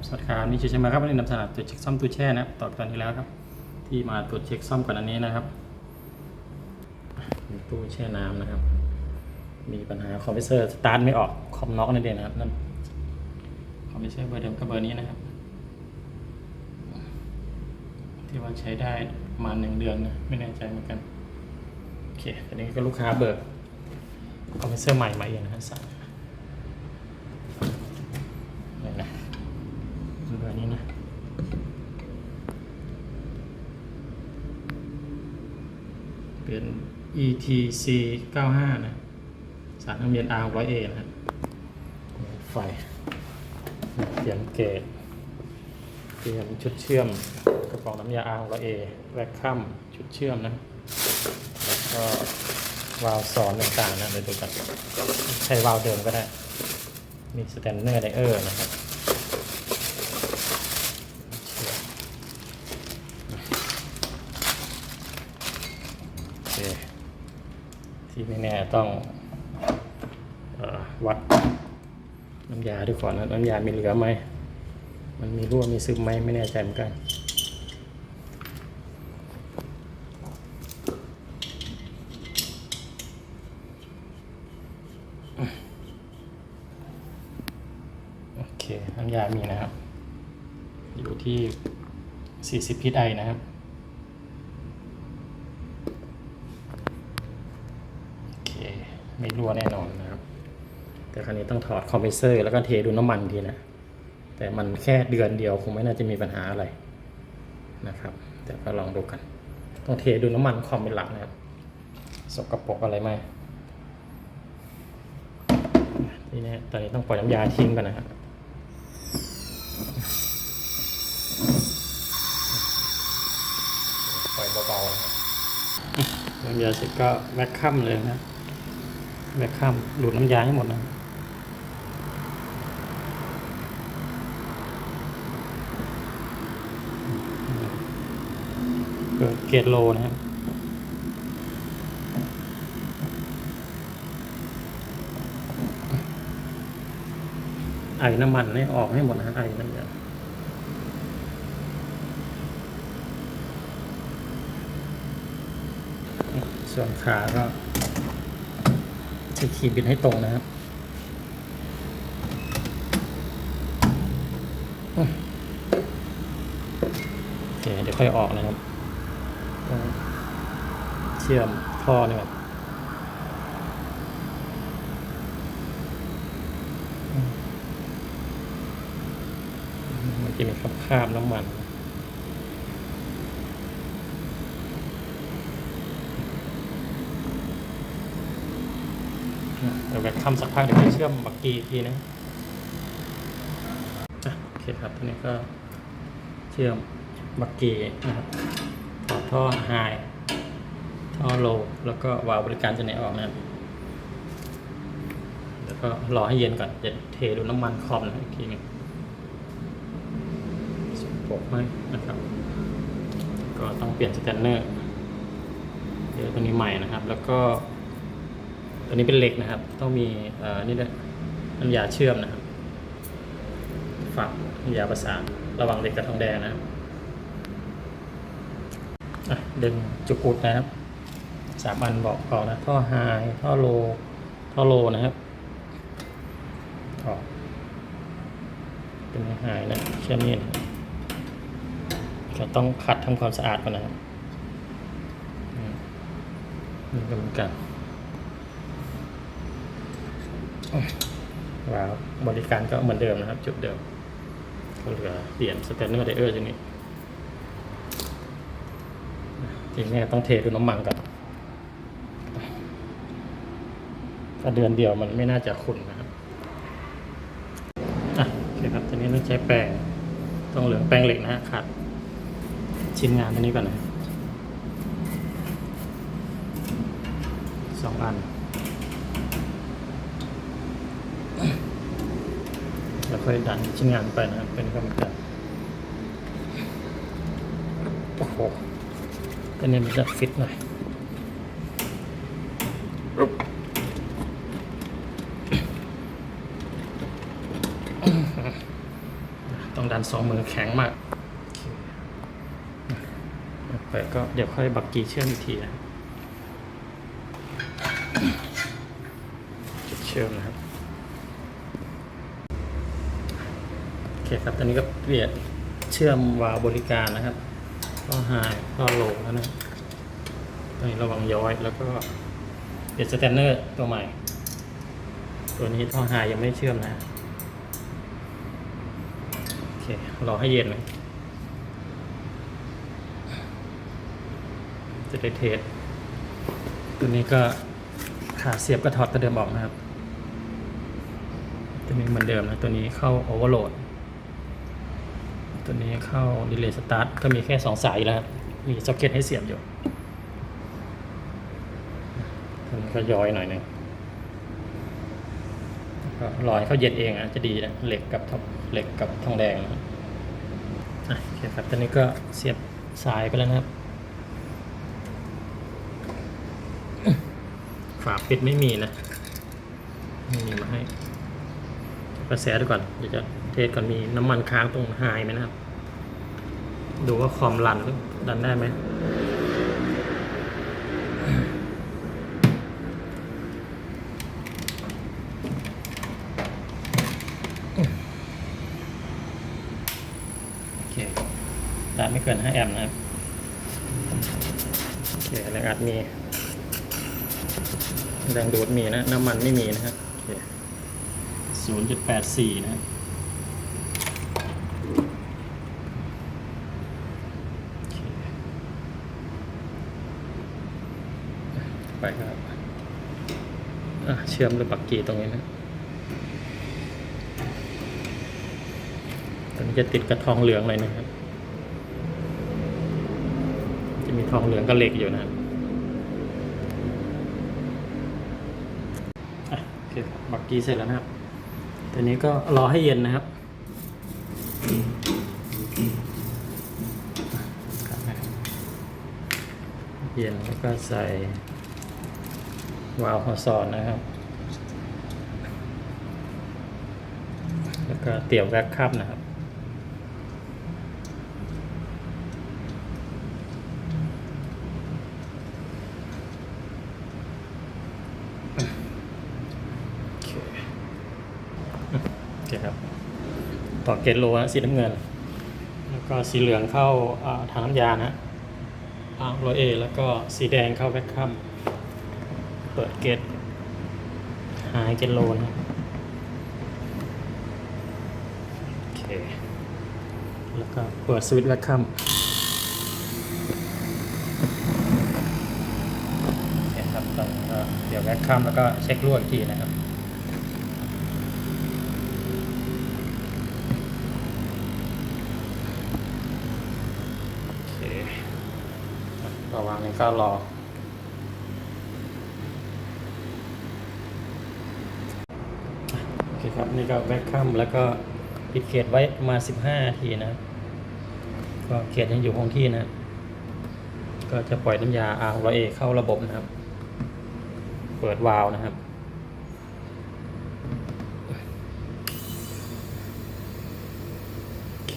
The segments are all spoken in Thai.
ับสวัสดีครับนี่เชชมาครับวันนี้นำสนอตรวจเช็คซ่อมตู้แช่นะต่อตอนที่แล้วครับ ที่มาตรวจเช็คซ่อมก่อนอันนี้นะครับมีตู้แช่น้ำนะครับ มีปัญหาคอมพรสเซอร์สตาร์ทไม่ออกคอมน็อกนั่นเองนะครับนั่นคอมพรสเซอร์เบอร์เดิมกับเบอร์นี้นะครับ ที่ว่าใช้ได้ประมาณหนึ่งเดือนนะไม่แน่ใจเหมือนกันโอเคอันนี้ก็ลูกค้าเบิกคอมพรสเซอร์ใหม่มาเองนะฮะสั่ง นี่นะเบ อร์นี้นะเป็น ETC 95 นะสารน้ำเยน R 100A นะครับไฟเตรียมเกตเตรียมชุดเชื่อมกระป๋องน้ำยา R 100A แวคคัมชุดเชื่อมนะ แล้วก็วาล์วสอนต่างๆนะเดี๋ยวดูกันใช้วาล์วเดิมก็ได้ มีสแตนเนอร์ไดเออร์นะครับโอเค ที่ แน่ๆต้องอวัดน้ำยาดูก่อนนะน้ำยามีเหลือไหม มันมีรั่วมีซึมไหมไม่แน่ใจเหมือนกันโอเคน้ำยามีนะครับ อยู่ที่ 40พิษไอนะครับ โอเค ไม่รั่ว แน่นอนนะครับ แต่คราวนี้ต้องถอดคอมเพรสเซอร์แล้วก็เทดูน้ำมันทีนะ แต่มันแค่เดือนเดียวคงไม่น่าจะมีปัญหาอะไรนะครับเดี๋ยวก็ลองดูกัน ต้องเทดูน้ำมันคอมเป็นหลักนะครับสกปรกอะไรไหมทีนี้ตอนนี้ต้องปล่อยน้ำยาทิ้งก่อนนะครับปล่อยเบาๆนะครับน้ำยาเสร็จก็แวคคัมเลยนะ แวคคัมดูดน้ำยาให้หมดนะเกิดเกตโลนะครับไอ้น้ำมันให้ออกให้หมดนะไอ้น้ำยาส่วนขาก็ จะขีดบินให้ตรงนะครับโอเคเดี๋ยวค่อยออกนะครับ เชื่อมท่อเนี่ยก่อนมันจะมีคราบคราบน้ำมัน เดี๋ยวแบคคัมสักพักเดี๋ยวไปเชื่อมบักกีอีกทีนะอะโอเคครับทีนี้ก็เชื่อมบักกีนะครับถอท่อไฮท่อโลแล้วก็วาล์วบริการจะไหนออกนะครับแล้วก็รอให้เย็นก่อนจะเทดูน้ำมันคอมนะอีกทีนึงสกปรกไหมนะครับ ก็ต้องเปลี่ยนสแตนเนอร์เดี๋ยวตัวนี้ใหม่นะครับ แล้วก็ ตัวนี้เป็นเหล็กนะครับ ต้องมีเอ่อนี่ด้วยน้ำยาเชื่อมนะครับฝักน้ำยาประสานระหว่างเหล็กกับทองแดงนะครับดึงจุกุดนะครับสามอันบอกพอนะท่อไฮท่อโลท่อโลนะครับออกเป็นไฮนะเชื่อมนี่นะครับก็ต้องขัดทำความสะอาดก่อนนะครับนี่ก็เหมือนกัน ว้าวบริการก็เหมือนเดิมนะครับ จุดเดิมก็เหลือเปลี่ยนสแตนเนอร์ไดเออร์ตรงนี้ทีนี้ต้องเทดูน้ำมันก่อนถ้าเดือนเดียวมันไม่น่าจะขุ่นนะครับอะโอเคครับทีนี้ต้องใช้แปรงต้องเหลืองแปรงเหล็กนะฮะขัดชิ้นงานตัวนี้ก่อนนะสองอัน แล้ว ค่อยดันชิ้นงานไปนะครับเป็นกรรมการโอ้โหอันนี้มันจะฟิตหน่อยต้องดันสองมือแข็งมากไปก็เดี๋ยวค่อยบักกีเชื่อมอีกทีนะเชื่อมนะครับ โอเคครับ ตอนนี้ก็เปลี่ยนเชื่อมวาล์วบริการนะครับ ก็หายก็โหลแล้วนะตอนนี้ระวังย้อยแล้วก็เปลี่ยนสแตนเนอร์ตัวใหม่ ตัวนี้ท่อหายยังไม่เชื่อมนะโอเครอให้เย็นเลยจะได้เทสตัวนี้ก็ขาเสียบก็ถอดกระเดิมออกนะครับ ตัวนี้เหมือนเดิมนะ ตัวนี้เข้าโอเวอร์โหลด ตัวนี้เข้าดีเลย์สตาร์ทก็มีแค่สองสายแล้วครับ มีซ็อกเก็ตให้เสียบอยู่ตัวนี้ก็ย้อยหน่อยหนึงก็รอให้เข้าเย็นเองอะจะดีนะเหล็กกับทองเหล็กกับทองแดงอะโอเคครับตอนนี้ก็เสียบสายไปแล้วนะครับฝาปิดไม่มีนะไม่มีมาให้กระแสดูก่อนเดี๋ยวจะ เทสก่อนมีน้ำมันค้างตรงไฮไหมนะครับ ดูว่าคอมรันดันได้ไหมโอเคได้ไม่เกิน 5 แอมป์นะครับ โอเคแรงอัดมีแรงดูดมีนะ น้ำมันไม่มีนะครับโอเคศูนย์จุดแปดสี่นะครับโอเค ไปครับเชื่อมด้วยปักกีตรงนี้นะตอนนี้จะติดกระทองเหลืองเลยนะครับ จะมีทองเหลืองกับเหล็กอยู่นะครับโอเคบบักกีเสร็จแล้วนะครับตอนนี้ก็รอให้เย็นนะครับเย็นแล้วก็ใส่ วาล์วหัวซอนนะครับ แล้วก็เตี่ยวแว็กคัพนะครับ โอเคโอเคครับ ต่อเกตโลนะสีน้ำเงิน แล้วก็สีเหลืองเข้าอ่างน้ำยานะอ่างโรเอ แล้วก็สีแดงเข้าแวคคัม เปิดเกตหายเกตโลนะโอเค แล้วก็เปิดสวิตช์แวคคัมโอเคครับเดี๋ยวแวคคัมแล้วก็เช็ครั่วอีกทีนะครับโอเคระว่างนี้ก็รอ ครับ นี่ก็แวคคัมแล้วก็ปิดเกตไว้ประมาณ15นาทีนะก็เกตยังอยู่คงที่นะ ก็จะปล่อยน้ำยา R 1 0 A เข้าระบบนะครับ เปิดวาล์วนะครับโอเค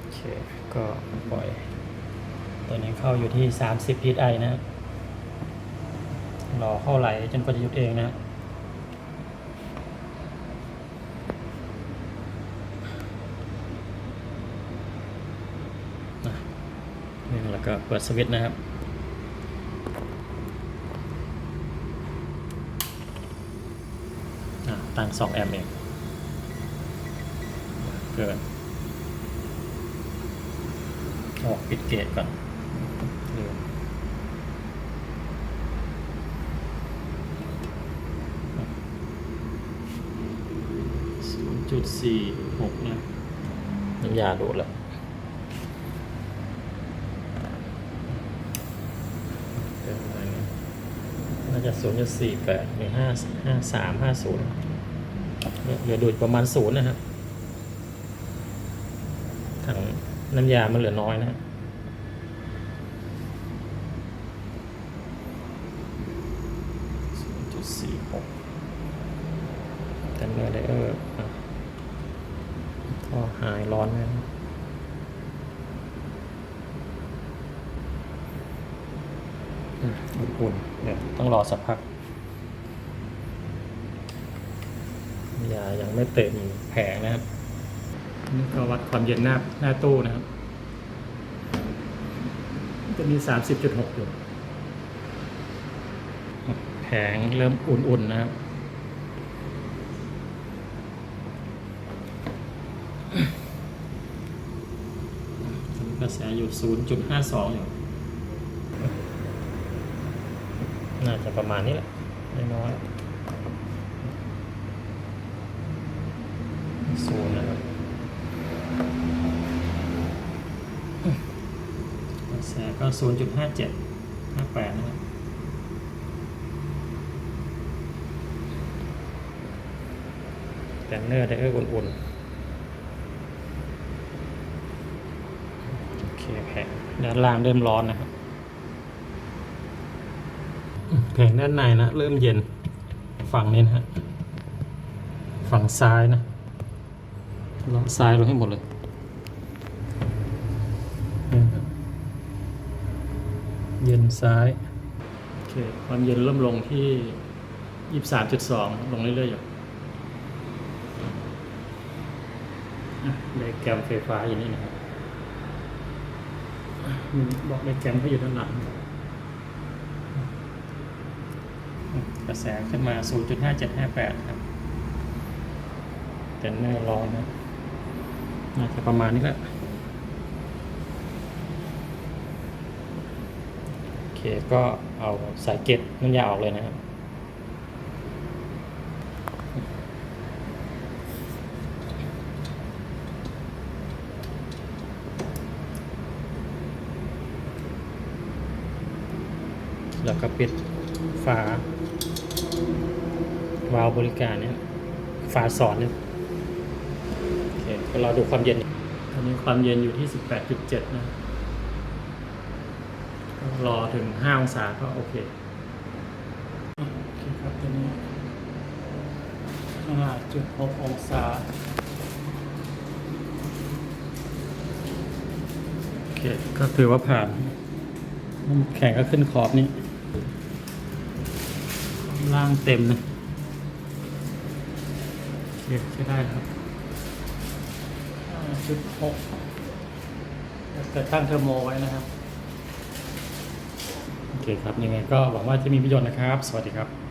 โอเค ก็ปล่อย ตัวนี้เข้าอยู่ที่ 30 psi นะครับรอเข้าไหลจนกว่าจะหยุดเองนะนี่แล้วก็เปิดสวิตช์นะครับอะตั้ง2แอมป์เองเกินออกปิดเกตก่อนลืมศูนย์ จุดสี่หกนะน้ำยาดูดแล้วเติมอะไรเนี่ยน่าจะศูนย์จุดสี่แปดหรือห้าห้าสามห้าศูนย์เนี่ยเหลือดูดประมาณศูนย์นะครับถังน้ำยามันเหลือน้อยนะฮะจุดสี่หกกันเนอร์ไดเออร์อะ ก็หายร้อนนะอืมอุ่นๆเดี๋ยวต้องรอสักพักยายังไม่เต็มแผงนะครับ นี่ก็วัดความเย็นหน้าหน้าตู้นะครับ จะมีสามสิบจุดหกอยู่ แผงเริ่มอุ่นๆนะครับ ก ระแสอยู่ศูนย์จุดห้าสองอยู่ น่าจะประมาณนี้แหละน้อยๆศูนย์นะครับกระแสก็ศูนย์จุดห้าเจ็ดห้าแปดนะครับแกนเนอร์ไดเออร์อุ่นๆ โอเคแผง ด้านล่างเริ่มร้อนนะครับแผงด้านในนะเริ่มเย็นฝั่งนี้นะฮะฝั่งซ้ายนะเลาะซ้ายลงให้หมดเลยนี่ครับเย็นซ้ายโอเคความเย็นเริ่มลงที่ยี่สามจุดสองลงเรื่อยๆอยู่อะไดแกรมไฟฟ้าอยู่นี่นะครับอะมี บอกไดแกรมเขาอยู่ด้านหลังอะกระแสขึ้นมา 0.5758 ครับเจนเนอร์ร้อนนะน่าจะประมาณนี้แหละโอเคก็เอาสายเก็ตน้ำยาออกเลยนะครับ แล้วก็ปิดฝาวาล์วบริการเนี่ยฝาสอนเนี่ยโอเคก็รอดูความเย็นตอนนี้ความเย็นอยู่ที่ 18.7 นะก็รอถึง 5 องศาก็โอเคโอเคครับตอนนี้5.6องศาโอเคก็ถือว่าผ่านน้ำแข็งก็ขึ้นขอบนี้ ล่างเต็มนะเก็บใช้ได้ครับจุดหกจะตั้งเทอร์โมไว้นะครับ โอเคครับ ยังไงก็หวังว่าจะมีประโยชน์นะครับ สวัสดีครับ